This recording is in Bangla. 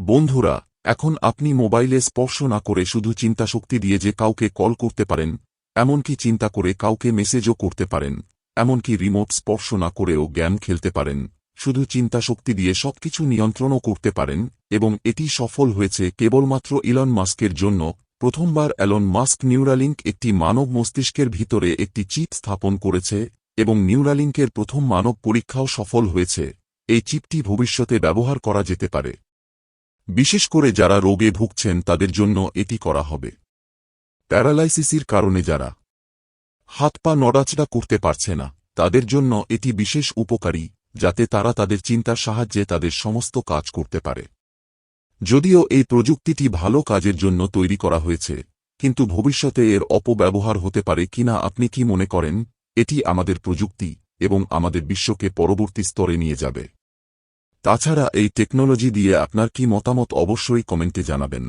বন্ধুরা, এখন আপনি মোবাইলে স্পর্শ না করে শুধু চিন্তাশক্তি দিয়ে যে কাউকে কল করতে পারেন, এমনকি চিন্তা করে কাউকে মেসেজও করতে পারেন, এমনকি রিমোট স্পর্শ না করেও গেম খেলতে পারেন, শুধু চিন্তাশক্তি দিয়ে সবকিছু নিয়ন্ত্রণও করতে পারেন, এবং এটি সফল হয়েছে কেবলমাত্র ইলন মাস্কের জন্য, প্রথমবার অ্যালন মাস্ক নিউরালিঙ্ক একটি মানব মস্তিষ্কের ভিতরে একটি চিপ স্থাপন করেছে, এবং নিউরালিঙ্কের প্রথম মানব পরীক্ষাও সফল হয়েছে, এই চিপটি ভবিষ্যতে ব্যবহার করা যেতে পারে। বিশেষ করে যারা রোগে ভুগছেন তাদের জন্য এটি করা হবে। প্যারালাইসিসির কারণে যারা হাত পা নড়াচড়া করতে পারছে না, তাদের জন্য এটি বিশেষ উপকারী, যাতে তারা তাদের চিন্তার সাহায্যে তাদের সমস্ত কাজ করতে পারে। যদিও এই প্রযুক্তিটি ভালো কাজের জন্য তৈরি করা হয়েছে, কিন্তু ভবিষ্যতে এর অপব্যবহার হতে পারে কিনা আপনি কি মনে করেন? এটি আমাদের প্রযুক্তি এবং আমাদের বিশ্বকে পরবর্তী স্তরে নিয়ে যাবে। তাছাড়া এই টেকনোলজি দিয়ে আপনার কি মতামত অবশ্যই কমেন্টে জানাবেন।